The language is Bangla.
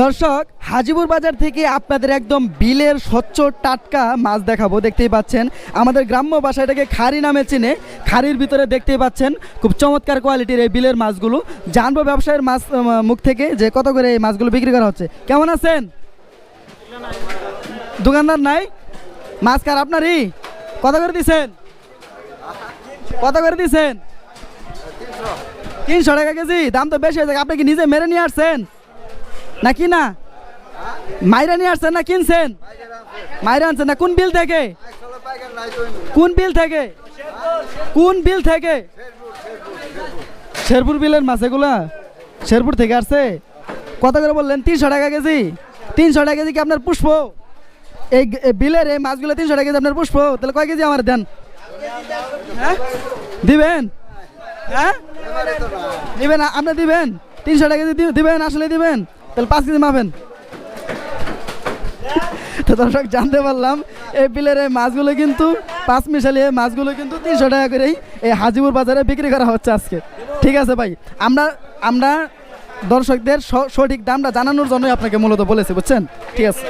দর্শক, হাজিপুর বাজার থেকে আপনাদের একদম বিলের স্বচ্ছ টাটকা মাছ দেখাবো, দেখতেই পাচ্ছেন। আমাদের গ্রাম্য এটাকে খারি নামে চিনে। খারির ভিতরে দেখতেই পাচ্ছেন, খুব চমৎকার কোয়ালিটির এই বিলের মাছগুলো। জানব ব্যবসায়ের মাছ মুখ থেকে যে কত করে এই মাছগুলো বিক্রি করা হচ্ছে। কেমন আছেন? দোকানদার নাই? মাছ কার আপনারই? কত করে দিছেন? কত করে দিছেন? তিনশো টাকা কেজি? দাম তো বেশি হয়েছে, আপনি কি নিজে মেরে নিয়ে আসছেন? না কি না? মাইরা নিয়ে আসছেন না, কিনছেন? মাইরা আনছেন না, কোন বিল থেকে? কোন বিল থেকে? কোন বিল থেকে? শেরপুর বিলের মাছ এগুলা? শেরপুর থেকে আসছে? কত করে বললেন? তিনশো টাকা কেজি। তিনশো টাকা কেজি কি আপনার পুষ্প? এই বিলের এই মাছগুলো তিনশো টাকা কেজি আপনার পুষ্প? তাহলে কয় কেজি আমার দেন? হ্যাঁ? দিবেন? হ্যাঁ? দিবেন আপনি দিবেন? তিনশো টাকা কেজি দিবেন, আসলে দিবেন? তাহলে পাঁচ কেজি মাপেন। তো দর্শক, জানতে পারলাম, এই বিলের এই মাছগুলো কিন্তু পাঁচ মিশালি এই মাছগুলো কিন্তু তিনশো টাকা করেই এই হাজিপুর বাজারে বিক্রি করা হচ্ছে আজকে। ঠিক আছে ভাই, আমরা আমরা দর্শকদের সঠিক দামটা জানানোর জন্যই আপনাকে মূলত বলেছি, বুঝছেন? ঠিক আছে।